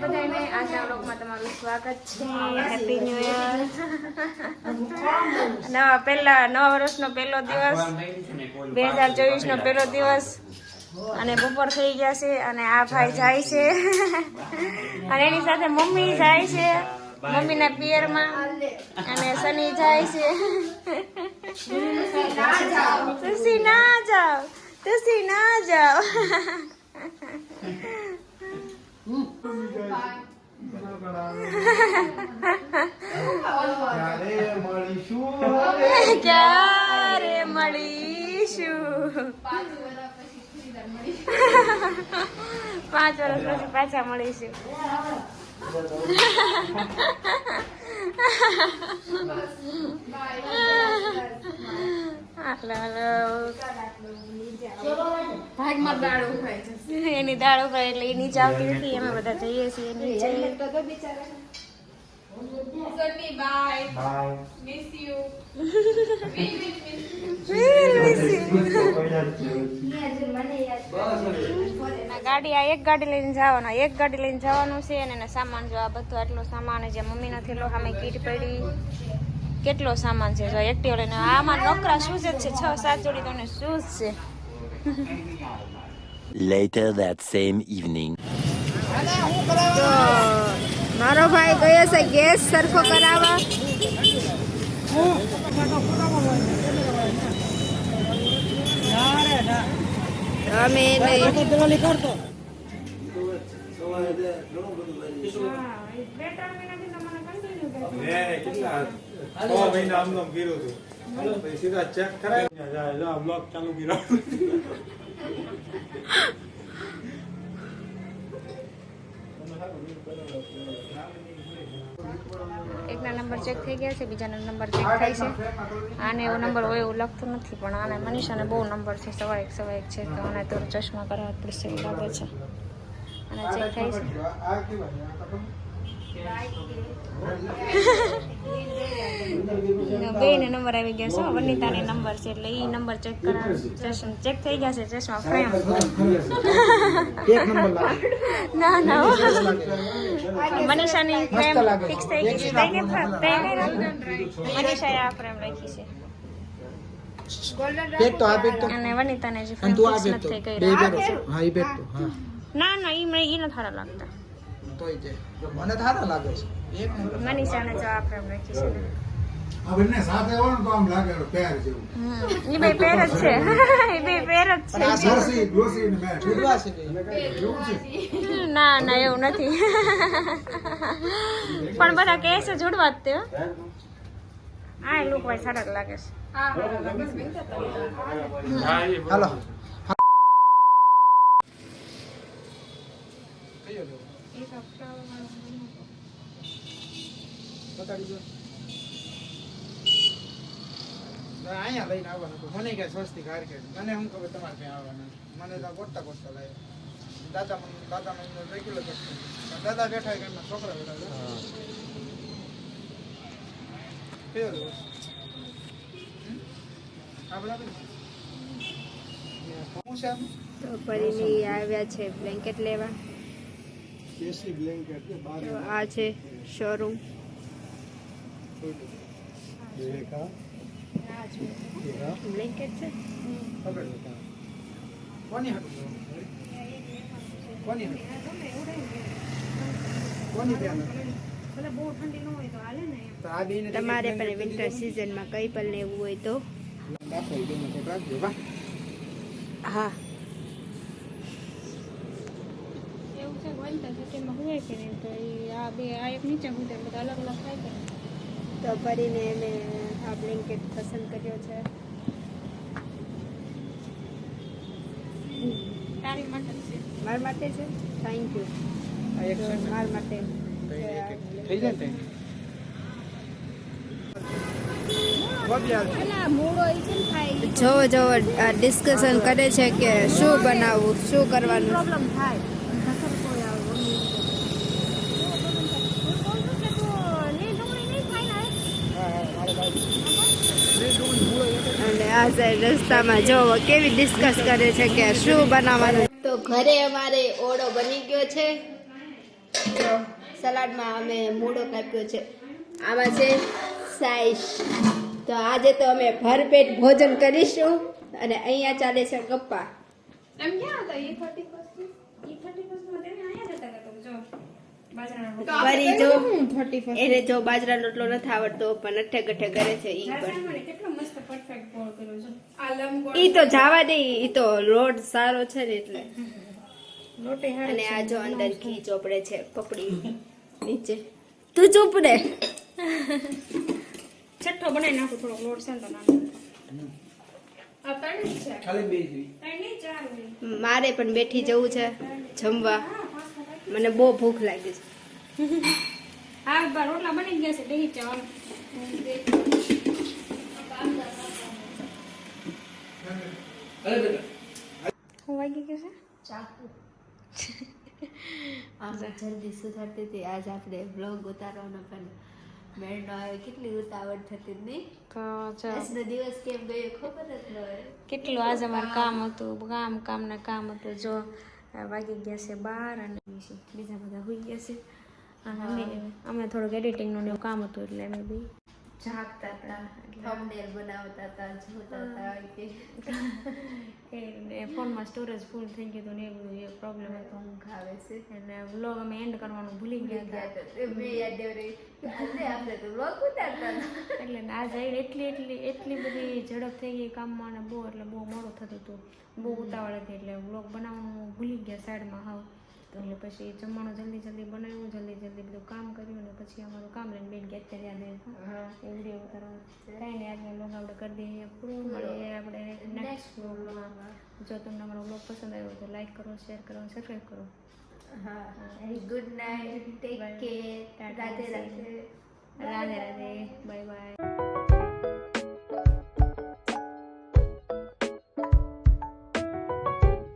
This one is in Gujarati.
બધાને આજના વ્લોગમાં તમારું સ્વાગત છે. હેપી ન્યુ યર નવા પહેલા નવા વર્ષનો પહેલો દિવસ બે હજાર ચોવીસનો પહેલો દિવસ અને બપોર થઈ ગયા છે અને આ ભાઈ જાય છે. અને એની સાથે મમ્મી જાય છે મમ્મીના પિયરમાં અને સની જાય છે. તુસી ના જાઓ તુસી ના જાઓ. ક્યારે મળીશું? પાંચ વર્ષ પછી પાછા મળીશું. દાળ ઉભરાય એની દાળ ઉપર એટલે એ નીચે આવતી નથી અમે બધા જઈએ છીએ નીચે. Sunny bye bye miss you આ ગાડી આ એક ગાડી લઈને જવાના એક ગાડી લઈને જવાનું છે અને એનો સામાન જો આ બધો આટલો સામાન જે મમ્મીનો થેલો સામે કીટ પડી. કેટલો સામાન છે? જો એક્ટિવ લઈને આમાં નોકરા શૂઝ જ છે છ સાત જોડી તો શૂઝ છે. Later that same evening. તો મારો ભાઈ ગયો છે ગેસ સરખો કરાવવા. અમે એને કેટલા? છ મહિના આમ નામ કર્યું હતું પછી સીધા ચેક કરાવી બ્લોક ચાલુ કર્યો. એકના નંબર ચેક થઈ ગયા છે બીજાના નંબર ચેક થાય છે. આને એવો નંબર હોય એવું લખતું નથી પણ આને મનીષાને બહુ નંબર છે સવા એક સવા એક છે તો આને તો ચશ્મા કરાવવા પડશે એવું લાગે છે. અને ચેક થાય છે. બે ને નંબર આવી ગયા છે વનિતાને નંબર છે એટલે એ નંબર ચેક કરાવે ચશ્મા ચેક થઈ ગયા છે ચશ્મા ફ્રેમ ના ના મનીષાની ફ્રેમ ફિક્સ થઈ ગઈ છે. થઈ ગઈ ફ્રેમ તે કઈ મનીષાએ આ ફ્રેમ રાખી છે. પેક તો આ પેક તો અને વનિતાને જે ફ્રેમ ફિક્સ નથી કરી હા ઈ પેક તો. હા. ના ના એ મને એ નથી સારા લાગતા. તોય તે મને તો સારા લાગે છે. એક નંબર મનીષાને જો આ ફ્રેમ રાખી છે ને. આ બંને સાથે હોય ને તો આમ લાગે પેર જેવું. હમ. ઈ બે પેર જ છે. ઈ બે પેર જ પણ આ છે ગ્લોસી ગ્લોસી ને મેચ જુડવા છે. કે એવું છે? ના ના એવું નથી. પણ બધા કહે છે જોડવા જ તે હો. આ લુક વાય સારા જ લાગે છે. હા હા બસ બેન તો હાલો બતાડી દો અહીંયા લઈને આવવાનું હતું. મને કે સ્વસ્તિક હાર કે મને શું ખબર તમારે ત્યાં આવવાના મને તો ગોટતા ગોટતા લાવ્યા દાદા મને રેગ્યુલર દાદા બેઠા કે છોકરા બેઠા છે કયો હમ? આ શું છે પરીની આવ્યા છે બ્લેન્કેટ લેવા એસી બ્લેન્કેટ છે બાર તો આ છે શોરૂમ બ્લેન્કેટ છે. કોની કોની કોની તમારે પણ વિન્ટર સિઝનમાં કંઈ પણ લેવું હોય તો. હા. એવું છે વિન્ટર સિઝનમાં હોય કે નહીં તો એ આ બે આ એક નીચે હોય બધા અલગ અલગ થાય કે તો પરીને મેં આ બ્લેન્કેટ પસંદ કર્યો છે તારી માટે છે મારા માટે છે થેન્ક યુ આ એક છે ને? મારા માટે તો એ એક- એક થઈ જાય ને ત્યાં. બદલ્યા. જોવો જોવો ડિસ્કશન કરે છે કે શું બનાવવું શું કરવાનું પ્રોબ્લેમ થાય હા, હા, મારો ભાઈ. અને આ સાઈડ રસ્તામાં જોવો કેવી ડિસ્કસ કરે છે કે શું બનાવવાનું? તો ઘરે અમારે ઓળો બની ગયો છે. તો સલાડમાં અમે મૂળો કાપ્યો છે. આમાં છે સાઈશ તો આજે તો અમે ભરપેટ ભોજન કરીશું અને અહીંયા ચાલે છે ગપ્પા. એમ ક્યાં હતા? એ થર્ટી ફરી જો એને જો બાજરાનો રોટલો નથી આવડતો પણ અઠે ગઠે કરે છે ઈ પણ. પરફેક્ટ ગોળ કર્યો છે. આ લંબગોળ ઈ તો જવા દે ઈ તો રોડ સારો છે ને એટલે. લોટે હારી અને આ જો અંદર ઘી ચોપડે છે પકડી નીચે. તું ચૂપ રે છઠ્ઠો બનાવી નાખું થોડોક લોટ છે ને તો હોય. મારે પણ બેઠી જવું છે જમવા. મને બહુ ભૂખ લાગી છે. રોટલા બની ગયા છે. હું વાગી ગયું છે? ચાકુ. આમ જલ્દી સુધારતી હતી. આજ આપણે બ્લોગ ઉતારવાનો પણ મેળ ન આવે. કેટલી ઉતાવળ થતી નહીં? તો આજનો દિવસ કેમ ગયો ખબર જ ન હોય. કેટલું આજે અમારે કામ હતું? કામ કામ ને કામ હતું. જો વાગી ગયા છે બાર અને બીજા બધા હોઈ ગયા છે. અને અમે થોડુંક એડિટિંગનું કામ હતું એટલે અમે બી જાગતા હતા થંબનેલ બનાવતા હતા જોતા હતા કે એ ફોનમાં સ્ટોરેજ ફૂલ થઈ ગયું હતું ને એ બધું એ પ્રોબ્લેમ હતો ઊંઘ આવે છે એટલે વ્લોગ અમે એન્ડ કરવાનું ભૂલી ગયા હતા મેં યાદ આજે આપણે તો વ્લોગ ઉતારતા એટલે આજે એટલી એટલી એટલી બધી ઝડપ થઈ ગઈ કામમાં અને બહુ એટલે બહુ મોડું થતું હતું. બહુ ઉતાવળ હતી એટલે વ્લોગ બનાવવાનું ભૂલી ગયા સાઈડમાં હાવ તો એટલે પછી જમવાનું જલ્દી જલ્દી બનાવ્યું જલ્દી જલ્દી બધું કામ કર્યું અને પછી અમારું કામ લઈને બેન કે અત્યારે યાદ એ વીડિયો ઉતારવાનું કાંઈ નહીં આજનો બ્લોગ આપણે કરી દઈએ પૂરું. મળીએ આપણે નેક્સ્ટ બ્લોગમાં જો તમને અમારો બ્લોગ પસંદ આવ્યો તો લાઈક કરો શેર કરો સબસ્ક્રાઈબ કરો. હા. Good night take care Radhe Radhe. Radhe Radhe. Bye bye